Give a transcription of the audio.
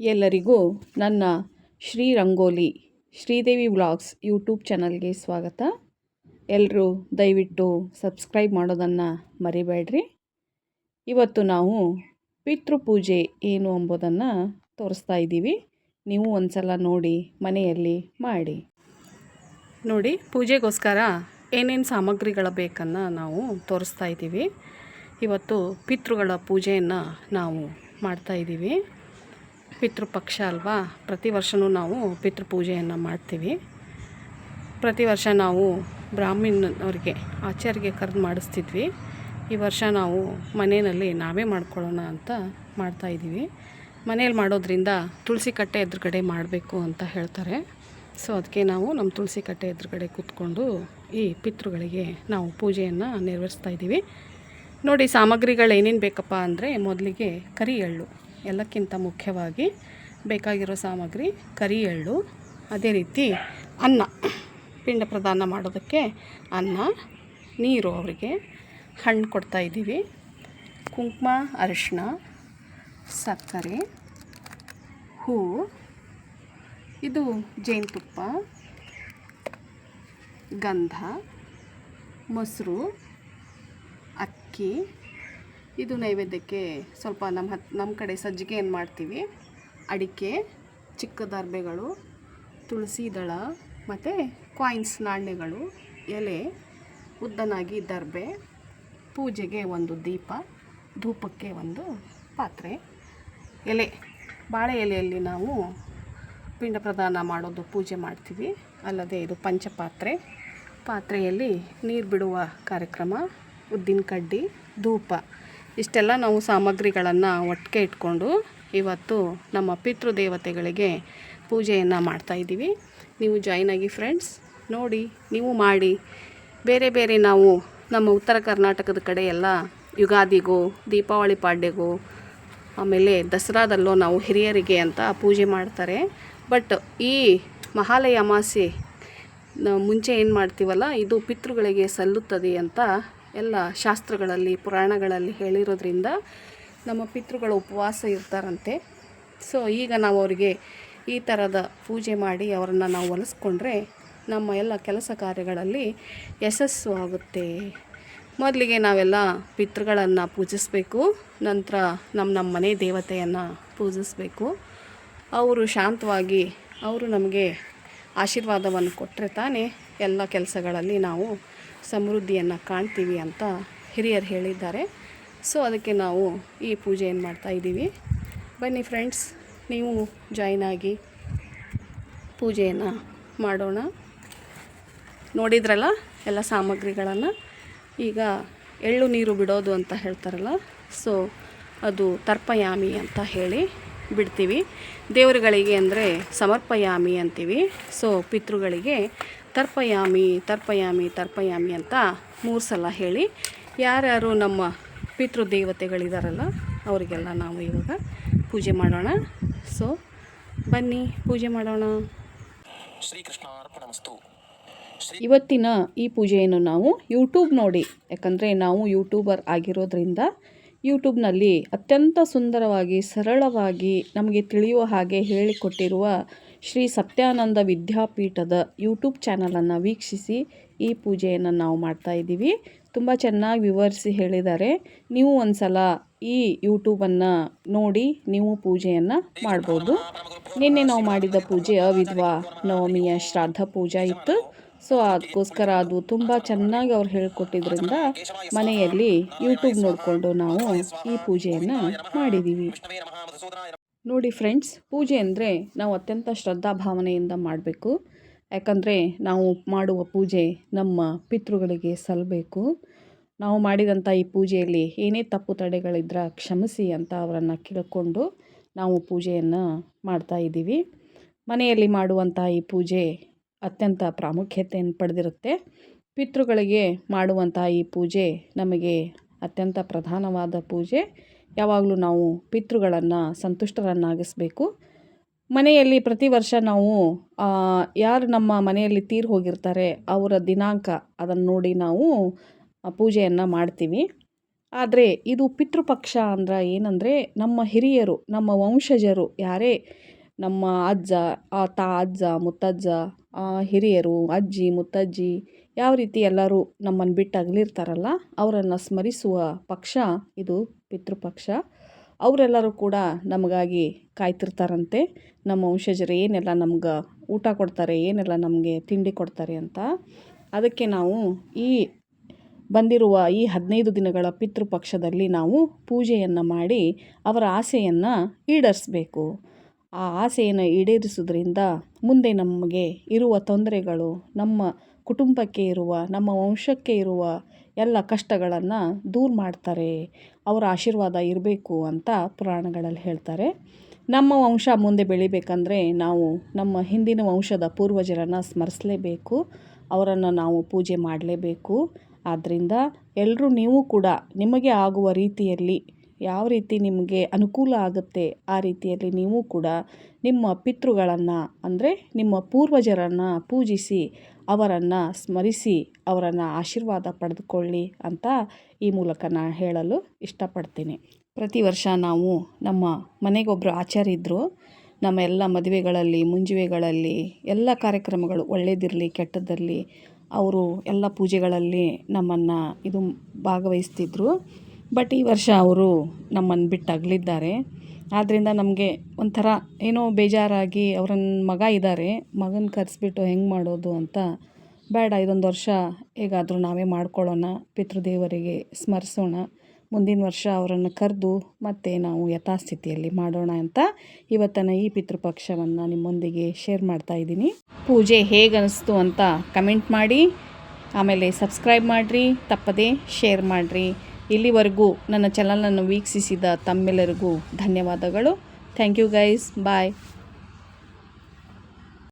ಎಲ್ಲರಿಗೂ ನನ್ನ Shri Rangoli Sridevi vlogs YouTube ಚಾನಲ್ಗೆ ಸ್ವಾಗತ. ಎಲ್ಲರೂ ದಯವಿಟ್ಟು ಸಬ್ಸ್ಕ್ರೈಬ್ ಮಾಡೋದನ್ನು ಮರಿಬೇಡ್ರಿ. ಇವತ್ತು ನಾವು ಪಿತೃಪೂಜೆ ಏನು ಎಂಬುದನ್ನು ತೋರಿಸ್ತಾ ಇದ್ದೀವಿ. ನೀವು ಒಂದು ಸಲ ನೋಡಿ ಮನೆಯಲ್ಲಿ ಮಾಡಿ. ನೋಡಿ, ಪೂಜೆಗೋಸ್ಕರ ಏನೇನು ಸಾಮಗ್ರಿಗಳ ಬೇಕನ್ನು ನಾವು ತೋರಿಸ್ತಾ ಇದ್ದೀವಿ. ಇವತ್ತು ಪಿತೃಗಳ ಪೂಜೆಯನ್ನು ನಾವು ಮಾಡ್ತಾ ಇದ್ದೀವಿ. ಪಿತೃಪಕ್ಷ ಅಲ್ವಾ? ಪ್ರತಿ ವರ್ಷವೂ ನಾವು ಪಿತೃಪೂಜೆಯನ್ನು ಮಾಡ್ತೀವಿ. ಪ್ರತಿ ವರ್ಷ ನಾವು ಬ್ರಾಹ್ಮಣವ್ರಿಗೆ ಆಚಾರ್ಯಗೆ ಕರೆದು ಮಾಡಿಸ್ತಿದ್ವಿ. ಈ ವರ್ಷ ನಾವು ಮನೆಯಲ್ಲಿ ನಾವೇ ಮಾಡ್ಕೊಳ್ಳೋಣ ಅಂತ ಮಾಡ್ತಾ ಇದ್ದೀವಿ. ಮನೇಲಿ ಮಾಡೋದ್ರಿಂದ ತುಳಸಿ ಕಟ್ಟೆ ಎದುರುಗಡೆ ಮಾಡಬೇಕು ಅಂತ ಹೇಳ್ತಾರೆ. ಸೊ, ಅದಕ್ಕೆ ನಾವು ನಮ್ಮ ತುಳಸಿ ಕಟ್ಟೆ ಎದುರುಗಡೆ ಕೂತ್ಕೊಂಡು ಈ ಪಿತೃಗಳಿಗೆ ನಾವು ಪೂಜೆಯನ್ನು ನೆರವೇರಿಸ್ತಾ ಇದ್ದೀವಿ. ನೋಡಿ ಸಾಮಗ್ರಿಗಳು ಏನೇನು ಬೇಕಪ್ಪ ಅಂದರೆ ಮೊದಲಿಗೆ ಕರಿ ಎಳ್ಳು ಎಲ್ಲಕ್ಕಿಂತ ಮುಖ್ಯವಾಗಿ ಬೇಕಾಗಿರೋ ಸಾಮಗ್ರಿ ಕರಿ ಎಳ್ಳು, ಅದೇ ರೀತಿ ಅನ್ನ, ಪಿಂಡ ಪ್ರದಾನ ಮಾಡೋದಕ್ಕೆ ಅನ್ನ, ನೀರು ಅವರಿಗೆ ಹಣ್ಣು ಕೊಡ್ತಾ ಇದ್ದೀವಿ. ಕುಂಕುಮ ಅರಿಶಿನ ಸಕ್ಕರೆ, ಹೂ, ಇದು ಜೇನುತುಪ್ಪ, ಗಂಧ, ಮೊಸರು, ಅಕ್ಕಿ ಇದು ನೈವೇದ್ಯಕ್ಕೆ ಸ್ವಲ್ಪ ನಮ್ಮ ಹತ್, ನಮ್ಮ ಕಡೆ ಸಜ್ಜಿಗೆ ಏನು ಮಾಡ್ತೀವಿ? ಅಡಿಕೆ ಚಿಕ್ಕ ದರ್ಬೆಗಳು ತುಳಸಿ ದಳ ಮತ್ತು ಕಾಯಿನ್ಸ್ ನಾಣ್ಯಗಳು, ಎಲೆ, ಉದ್ದನಾಗಿ ದರ್ಬೆ, ಪೂಜೆಗೆ ಒಂದು ದೀಪ, ಧೂಪಕ್ಕೆ ಒಂದು ಪಾತ್ರೆ, ಎಲೆ. ಬಾಳೆ ಎಲೆಯಲ್ಲಿ ನಾವು ಪಿಂಡ ಪ್ರದಾನ ಮಾಡೋದು ಪೂಜೆ ಮಾಡ್ತೀವಿ. ಅಲ್ಲದೆ ಇದು ಪಂಚಪಾತ್ರೆ. ಪಾತ್ರೆಯಲ್ಲಿ ನೀರು ಬಿಡುವ ಕಾರ್ಯಕ್ರಮ ಉದ್ದಿನ ಕಡ್ಡಿ ಧೂಪ. ಇಷ್ಟೆಲ್ಲ ನಾವು ಸಾಮಗ್ರಿಗಳನ್ನು ಒಟ್ಟಿಗೆ ಇಟ್ಕೊಂಡು ಇವತ್ತು ನಮ್ಮ ಪಿತೃದೇವತೆಗಳಿಗೆ ಪೂಜೆಯನ್ನು ಮಾಡ್ತಾಯಿದ್ದೀವಿ ನೀವು ಜಾಯ್ನ್ ಆಗಿ ಫ್ರೆಂಡ್ಸ್ ನೋಡಿ, ನೀವು ಮಾಡಿ. ಬೇರೆ ಬೇರೆ ನಾವು ನಮ್ಮ ಉತ್ತರ ಕರ್ನಾಟಕದ ಕಡೆ ಎಲ್ಲ ಯುಗಾದಿಗೂ, ದೀಪಾವಳಿ ಪಾಡ್ಯಗೂ, ಆಮೇಲೆ ದಸರಾದಲ್ಲೋ ನಾವು ಹಿರಿಯರಿಗೆ ಅಂತ ಪೂಜೆ ಮಾಡ್ತಾರೆ. ಬಟ್ ಈ ಮಹಾಲಯ ಅಮಾಸೆ ಮುಂಚೆ ಏನು ಮಾಡ್ತೀವಲ್ಲ, ಇದು ಪಿತೃಗಳಿಗೆ ಸಲ್ಲುತ್ತದೆ ಅಂತ ಎಲ್ಲ ಶಾಸ್ತ್ರಗಳಲ್ಲಿ, ಪುರಾಣಗಳಲ್ಲಿ ಹೇಳಿರೋದ್ರಿಂದ ನಮ್ಮ ಪಿತೃಗಳು ಉಪವಾಸ ಇರ್ತಾರಂತೆ. ಸೊ ಈಗ ನಾವು ಅವರಿಗೆ ಈ ಥರದ ಪೂಜೆ ಮಾಡಿ ಅವರನ್ನು ನಾವು ಒಲಿಸ್ಕೊಂಡ್ರೆ ನಮ್ಮ ಎಲ್ಲ ಕೆಲಸ ಕಾರ್ಯಗಳಲ್ಲಿ ಯಶಸ್ಸು ಆಗುತ್ತೆ. ಮೊದಲಿಗೆ ನಾವೆಲ್ಲ ಪಿತೃಗಳನ್ನು ಪೂಜಿಸಬೇಕು, ನಂತರ ನಮ್ಮ ನಮ್ಮ ಮನೆ ದೇವತೆಯನ್ನು ಪೂಜಿಸಬೇಕು. ಅವರು ಶಾಂತವಾಗಿ, ಅವರು ನಮಗೆ ಆಶೀರ್ವಾದವನ್ನು ಕೊಟ್ಟರೆ ತಾನೇ ಎಲ್ಲ ಕೆಲಸಗಳಲ್ಲಿ ನಾವು ಸಮೃದ್ಧಿಯನ್ನು ಕಾಣ್ತೀವಿ ಅಂತ ಹಿರಿಯರು ಹೇಳಿದ್ದಾರೆ. ಸೊ ಅದಕ್ಕೆ ನಾವು ಈ ಪೂಜೆಯನ್ನು ಮಾಡ್ತಾ ಇದ್ದೀವಿ? ಬನ್ನಿ ಫ್ರೆಂಡ್ಸ್ ನೀವು ಜಾಯ್ನ್ ಆಗಿ ಪೂಜೆಯನ್ನು ಮಾಡೋಣ. ನೋಡಿದ್ರಲ್ಲ ಎಲ್ಲ ಸಾಮಗ್ರಿಗಳನ್ನು? ಈಗ ಎಳ್ಳು ನೀರು ಬಿಡೋದು ಅಂತ ಹೇಳ್ತಾರಲ್ಲ ಸೊ ಅದು ತರ್ಪಯಾಮಿ ಅಂತ ಹೇಳಿ ಬಿಡ್ತೀವಿ. ದೇವರುಗಳಿಗೆ ಅಂದರೆ ಸಮರ್ಪಯಾಮಿ ಅಂತೀವಿ. ಸೊ ಪಿತೃಗಳಿಗೆ ತರ್ಪಯಾಮಿ ತರ್ಪಯಾಮಿ ತರ್ಪಯಾಮಿ ಅಂತ ಮೂರು ಸಲ ಹೇಳಿ ಯಾರ್ಯಾರು ನಮ್ಮ ಪಿತೃದೇವತೆಗಳಿದ್ದಾರಲ್ಲ ಅವರಿಗೆಲ್ಲ ನಾವು ಇವಾಗ ಪೂಜೆ ಮಾಡೋಣ. ಸೊ ಬನ್ನಿ ಪೂಜೆ ಮಾಡೋಣ. ಇವತ್ತಿನ ಈ ಪೂಜೆಯನ್ನು ನಾವು ಯೂಟ್ಯೂಬ್ ನೋಡಿ ಯಾಕಂದರೆ ನಾವು ಯೂಟ್ಯೂಬರ್ ಆಗಿರೋದ್ರಿಂದ ಯೂಟ್ಯೂಬ್ನಲ್ಲಿ ಅತ್ಯಂತ ಸುಂದರವಾಗಿ, ಸರಳವಾಗಿ ನಮಗೆ ತಿಳಿಯುವ ಹಾಗೆ ಹೇಳಿಕೊಟ್ಟಿರುವ ಶ್ರೀ ಸತ್ಯಾನಂದ ವಿದ್ಯಾಪೀಠದ ಯೂಟ್ಯೂಬ್ ಚಾನಲನ್ನು ವೀಕ್ಷಿಸಿ ಈ ಪೂಜೆಯನ್ನು ನಾವು ಮಾಡ್ತಾ ಇದ್ದೀವಿ. ತುಂಬ ಚೆನ್ನಾಗಿ ವಿವರಿಸಿ ಹೇಳಿದ್ದಾರೆ. ನೀವು ಒಂದು ಸಲ ಈ ಯೂಟ್ಯೂಬನ್ನು ನೋಡಿ ನೀವು ಪೂಜೆಯನ್ನು ಮಾಡ್ಬೋದು. ನಿನ್ನೆ ನಾವು ಮಾಡಿದ ಪೂಜೆ ಅವಿದ್ವಾ ನವಮಿಯ ಶ್ರಾದ್ದ ಪೂಜಾ ಇತ್ತು. ಸೊ ಅದಕ್ಕೋಸ್ಕರ ಅದು ತುಂಬ ಚೆನ್ನಾಗಿ ಅವ್ರು ಹೇಳ್ಕೊಟ್ಟಿದ್ರಿಂದ ಮನೆಯಲ್ಲಿ ಯೂಟ್ಯೂಬ್ ನೋಡಿಕೊಂಡು ನಾವು ಈ ಪೂಜೆಯನ್ನು ಮಾಡಿದ್ದೀವಿ ನೋಡಿ ಫ್ರೆಂಡ್ಸ್ ಪೂಜೆ ಅಂದರೆ ನಾವು ಅತ್ಯಂತ ಶ್ರದ್ಧಾ ಭಾವನೆಯಿಂದ ಮಾಡಬೇಕು. ಯಾಕಂದರೆ ನಾವು ಮಾಡುವ ಪೂಜೆ ನಮ್ಮ ಪಿತೃಗಳಿಗೆ ಸಲ್ಲಬೇಕು ನಾವು ಮಾಡಿದಂಥ ಈ ಪೂಜೆಯಲ್ಲಿ ಏನೇ ತಪ್ಪು ತಡೆಗಳಿದ್ರೆ ಕ್ಷಮಿಸಿ ಅಂತ ಅವರನ್ನು ಕೇಳಿಕೊಂಡು ನಾವು ಪೂಜೆಯನ್ನು ಮಾಡ್ತಾ ಇದ್ದೀವಿ ಮನೆಯಲ್ಲಿ ಮಾಡುವಂಥ ಈ ಪೂಜೆ ಅತ್ಯಂತ ಪ್ರಾಮುಖ್ಯತೆಯನ್ನು ಪಡೆದಿರುತ್ತೆ. ಪಿತೃಗಳಿಗೆ ಮಾಡುವಂತಹ ಈ ಪೂಜೆ ನಮಗೆ ಅತ್ಯಂತ ಪ್ರಧಾನವಾದ ಪೂಜೆ. ಯಾವಾಗಲೂ ನಾವು ಪಿತೃಗಳನ್ನು ಸಂತುಷ್ಟರನ್ನಾಗಿಸಬೇಕು. ಮನೆಯಲ್ಲಿ ಪ್ರತಿ ವರ್ಷ ನಾವು ಯಾರು ನಮ್ಮ ಮನೆಯಲ್ಲಿ ತೀರು ಹೋಗಿರ್ತಾರೆ, ಅವರ ದಿನಾಂಕ ಅದನ್ನು ನೋಡಿ ನಾವು ಪೂಜೆಯನ್ನು ಮಾಡ್ತೀವಿ. ಆದರೆ ಇದು ಪಿತೃಪಕ್ಷ ಅಂದ್ರೆ ಏನಂದರೆ ನಮ್ಮ ಹಿರಿಯರು, ನಮ್ಮ ವಂಶಜರು ಯಾರೇ, ನಮ್ಮ ಅಜ್ಜ ತಾ ಅಜ್ಜ, ಮುತ್ತಜ್ಜ ಹಿರಿಯರು, ಅಜ್ಜಿ, ಮುತ್ತಜ್ಜಿ ಯಾವ ರೀತಿ ಎಲ್ಲರೂ ನಮ್ಮನ್ನು ಬಿಟ್ಟು ಅಗಲಿರ್ತಾರಲ್ಲ ಅವರನ್ನು ಸ್ಮರಿಸುವ ಪಕ್ಷ ಇದು, ಪಿತೃಪಕ್ಷ. ಅವರೆಲ್ಲರೂ ಕೂಡ ನಮಗಾಗಿ ಕಾಯ್ತಿರ್ತಾರಂತೆ. ನಮ್ಮ ವಂಶಜರು ಏನೆಲ್ಲ ನಮ್ಗೆ ಊಟ ಕೊಡ್ತಾರೆ, ಏನೆಲ್ಲ ನಮಗೆ ತಿಂಡಿ ಕೊಡ್ತಾರೆ ಅಂತ. ಅದಕ್ಕೆ ನಾವು ಈ ಬಂದಿರುವ ಈ ಹದಿನೈದು ದಿನಗಳ ಪಿತೃಪಕ್ಷದಲ್ಲಿ ನಾವು ಪೂಜೆಯನ್ನು ಮಾಡಿ ಅವರ ಆಸೆಯನ್ನು ಈಡೇರಿಸ್ಬೇಕು. ಆ ಆಸೆಯನ್ನು ಈಡೇರಿಸೋದ್ರಿಂದ ಮುಂದೆ ನಮಗೆ ಇರುವ ತೊಂದರೆಗಳು, ನಮ್ಮ ಕುಟುಂಬಕ್ಕೆ ಇರುವ, ನಮ್ಮ ವಂಶಕ್ಕೆ ಇರುವ ಎಲ್ಲ ಕಷ್ಟಗಳನ್ನು ದೂರ ಮಾಡ್ತಾರೆ. ಅವರ ಆಶೀರ್ವಾದ ಇರಬೇಕು ಅಂತ ಪುರಾಣಗಳಲ್ಲಿ ಹೇಳ್ತಾರೆ. ನಮ್ಮ ವಂಶ ಮುಂದೆ ಬೆಳಿಬೇಕಂದ್ರೆ ನಾವು ನಮ್ಮ ಹಿಂದಿನ ವಂಶದ ಪೂರ್ವಜರನ್ನು ಸ್ಮರಿಸಲೇಬೇಕು. ಅವರನ್ನು ನಾವು ಪೂಜೆ ಮಾಡಲೇಬೇಕು. ಆದ್ದರಿಂದ ಎಲ್ಲರೂ ನೀವು ಕೂಡ ನಿಮಗೆ ಆಗುವ ರೀತಿಯಲ್ಲಿ ಯಾವ ರೀತಿ ನಿಮಗೆ ಅನುಕೂಲ ಆಗುತ್ತೆ, ಆ ರೀತಿಯಲ್ಲಿ ನೀವು ಕೂಡ ನಿಮ್ಮ ಪಿತೃಗಳನ್ನು, ಅಂದರೆ ನಿಮ್ಮ ಪೂರ್ವಜರನ್ನು ಪೂಜಿಸಿ, ಅವರನ್ನು ಸ್ಮರಿಸಿ, ಅವರನ್ನು ಆಶೀರ್ವಾದ ಪಡೆದುಕೊಳ್ಳಿ ಅಂತ ಈ ಮೂಲಕ ನಾನು ಹೇಳಲು ಇಷ್ಟಪಡ್ತೀನಿ. ಪ್ರತಿ ವರ್ಷ ನಾವು ನಮ್ಮ ಮನೆಗೊಬ್ಬರು ಇದ್ದರು ನಮ್ಮ ಎಲ್ಲ ಮದುವೆಗಳಲ್ಲಿ, ಮುಂಜುವೆಗಳಲ್ಲಿ ಎಲ್ಲ ಕಾರ್ಯಕ್ರಮಗಳು ಒಳ್ಳೆಯದಿರಲಿ ಕೆಟ್ಟದ್ದಿರಲಿ, ಅವರು ಎಲ್ಲ ಪೂಜೆಗಳಲ್ಲಿ ನಮ್ಮನ್ನು ಇದು ಭಾಗವಹಿಸ್ತಿದ್ರು. ಬಟ್ ಈ ವರ್ಷ ಅವರು ನಮ್ಮನ್ನು ಬಿಟ್ಟು ಅಗಲಿದ್ದಾರೆ ಆದ್ದರಿಂದ ನಮಗೆ ಒಂಥರ ಏನೋ ಬೇಜಾರಾಗಿ ಅವ್ರನ್ನ ಮಗ ಇದ್ದಾರೆ. ಮಗನ ಕರೆಸ್ಬಿಟ್ಟು ಹೆಂಗೆ ಮಾಡೋದು ಅಂತ ಬೇಡ, ಇದೊಂದು ವರ್ಷ ಹೇಗಾದರೂ ನಾವೇ ಮಾಡ್ಕೊಳ್ಳೋಣ, ಪಿತೃದೇವರಿಗೆ ಸ್ಮರಿಸೋಣ. ಮುಂದಿನ ವರ್ಷ ಅವರನ್ನು ಕರೆದು ಮತ್ತೆ ನಾವು ಯಥಾಸ್ಥಿತಿಯಲ್ಲಿ ಮಾಡೋಣ ಅಂತ ಇವತ್ತನ ಈ ಪಿತೃಪಕ್ಷವನ್ನು ನಿಮ್ಮೊಂದಿಗೆ ಶೇರ್ ಮಾಡ್ತಾ ಇದ್ದೀನಿ. ಪೂಜೆ ಹೇಗೆ ಅನಿಸ್ತು ಅಂತ ಕಮೆಂಟ್ ಮಾಡಿ, ಆಮೇಲೆ ಸಬ್ಸ್ಕ್ರೈಬ್ ಮಾಡಿರಿ, ತಪ್ಪದೇ ಶೇರ್ ಮಾಡಿರಿ. ಇಲ್ಲಿವರೆಗೂ ನನ್ನ ಚಾನಲನ್ನು ವೀಕ್ಷಿಸಿದ ತಮ್ಮೆಲ್ಲರಿಗೂ ಧನ್ಯವಾದಗಳು. Thank you guys bye